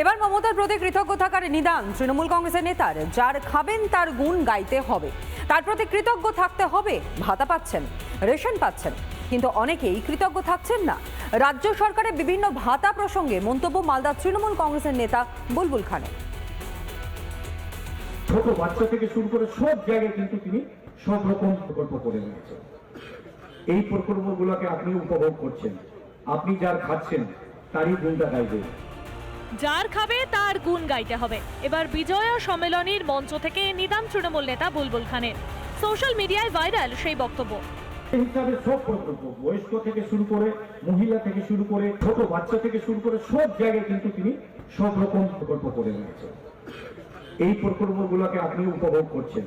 এবার মমতার প্রতি কৃতজ্ঞ থাকার নিদান। তৃণমূল কংগ্রেসের নেতার, যার খাবেন তার গুণ গাইতে হবে। তার প্রতি কৃতজ্ঞ থাকতে হবে, ভাতা পাচ্ছেন, রেশন পাচ্ছেন। কিন্তু অনেকেই কৃতজ্ঞ থাকছেন না। রাজ্য সরকারের বিভিন্ন ভাতা প্রসঙ্গে মন্তব্য মালদা তৃণমূল কংগ্রেসের নেতা বুলবুল খানের ছোট বাচ্চা থেকে শুরু করে সব জায়গায় কিন্তু তিনি সব রকম প্রকল্প করে নিয়েছেন। এই প্রকল্পগুলোকে আপনি উপভোগ করছেন। আপনি যার খাচ্ছেন, তারই গুণটা গাইবেন। যার খাবে তার গুণ গাইতে হবে। এবার বিজয়া সম্মেলনীর মঞ্চ থেকে নিদাম তৃণমূল নেতা বুলবুল খানের। সোশ্যাল মিডিয়ায় ভাইরাল সেই বক্তব্য। হিসাবে সব প্রকল্প বয়স্ক থেকে শুরু করে, মহিলা থেকে শুরু করে, ছোট বাচ্চা থেকে শুরু করে, সব জায়গায় কিন্তু তিনি সব রকম প্রকল্প করে নিয়েছেন এই প্রকল্পগুলোকে আপনি উপভোগ করছেন।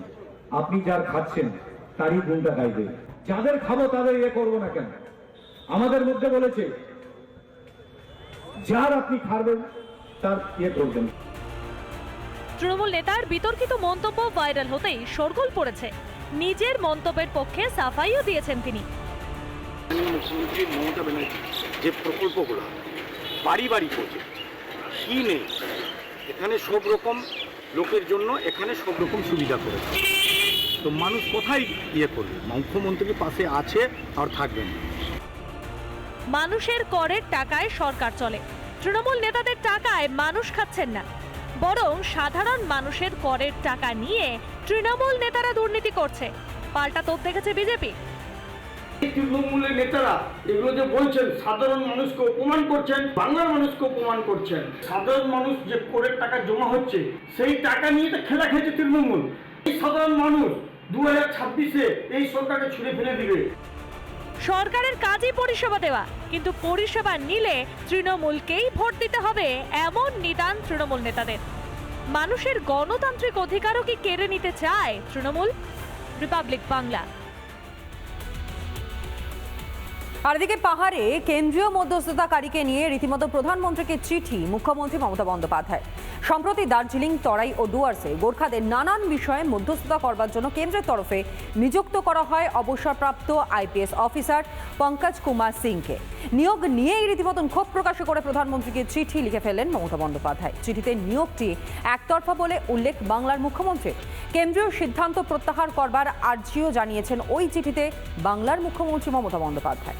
আপনি যার খাচ্ছেন, তারই গুণটা গাইবেন যাদের খাব তাদের ইয়ে করব না কেন? আমাদের মধ্যে বলেছে, যার আপনি খাবেন তার ইয়ে করবেন তৃণমূল নেতার বিতর্কিত মন্তব্য ভাইরাল হতেই শোরগোল পড়েছে। নিজের মন্তব্যের পক্ষে সাফাইও দিয়েছেন তিনি। মুখ্যমন্ত্রী মমতা ব্যানার্জি যে প্রকল্পগুলো বাড়ি বাড়ি প্রজেক্ট কি নেই? এখানে সব রকম লোকের জন্য এখানে সব রকম সুবিধা করেছে। তো মানুষ কোথায় ইয়ে করবে? মুখ্যমন্ত্রী পাশে আছে আর থাকবেন মানুষের করের টাকায় সরকার চলে। তৃণমূল নেতাদের টাকায় মানুষ খাচ্ছেন না, বরং সাধারণ মানুষের করের টাকা নিয়ে তৃণমূল নেতারা দুর্নীতি করছে। পাল্টা তোপ দেখেছে বিজেপি। তৃণমূলের নেতারা এগুলো যে বলছেন, সাধারণ মানুষকে অপমান করছেন, বাংলার মানুষকে অপমান করছেন। সাধারণ মানুষ যে করের টাকা জমা হচ্ছে, সেই টাকা নিয়ে তো খেলা খেয়েছে তৃণমূল। এই সাধারণ মানুষ দু হাজার ছাব্বিশে এই সরকারকে ছুড়ে ফেলে দিবে। সরকারের কাজই পরিষেবা দেওয়া। কিন্তু পরিষেবা নিলে তৃণমূলকেই ভোট দিতে হবে, এমন নিদান তৃণমূল নেতাদের। মানুষের গণতান্ত্রিক অধিকারও কি কেড়ে নিতে চায় তৃণমূল? রিপাবলিক বাংলা। আর এদিকে পাহাড়ে কেন্দ্রীয় মধ্যস্থতাকারীকে নিয়ে রীতিমতো প্রধানমন্ত্রীকে চিঠি মুখ্যমন্ত্রী মমতা বন্দ্যোপাধ্যায়। সম্প্রতি দার্জিলিং, তরাই ও ডুয়ার্সে গোর্খাদের নানান বিষয়ে মধ্যস্থতা করবার জন্য কেন্দ্রের তরফে নিযুক্ত করা হয় অবসরপ্রাপ্ত আইপিএস অফিসার পঙ্কজ কুমার সিংকে। নিয়োগ নিয়েই রীতিমতন ক্ষোভ প্রকাশ করে প্রধানমন্ত্রীকে চিঠি লিখে ফেলেন মমতা বন্দ্যোপাধ্যায়। চিঠিতে নিয়োগটি একতরফা বলে উল্লেখ বাংলার মুখ্যমন্ত্রী। কেন্দ্রীয় সিদ্ধান্ত প্রত্যাহার করবার আর্জিও জানিয়েছেন ওই চিঠিতে বাংলার মুখ্যমন্ত্রী মমতা বন্দ্যোপাধ্যায়।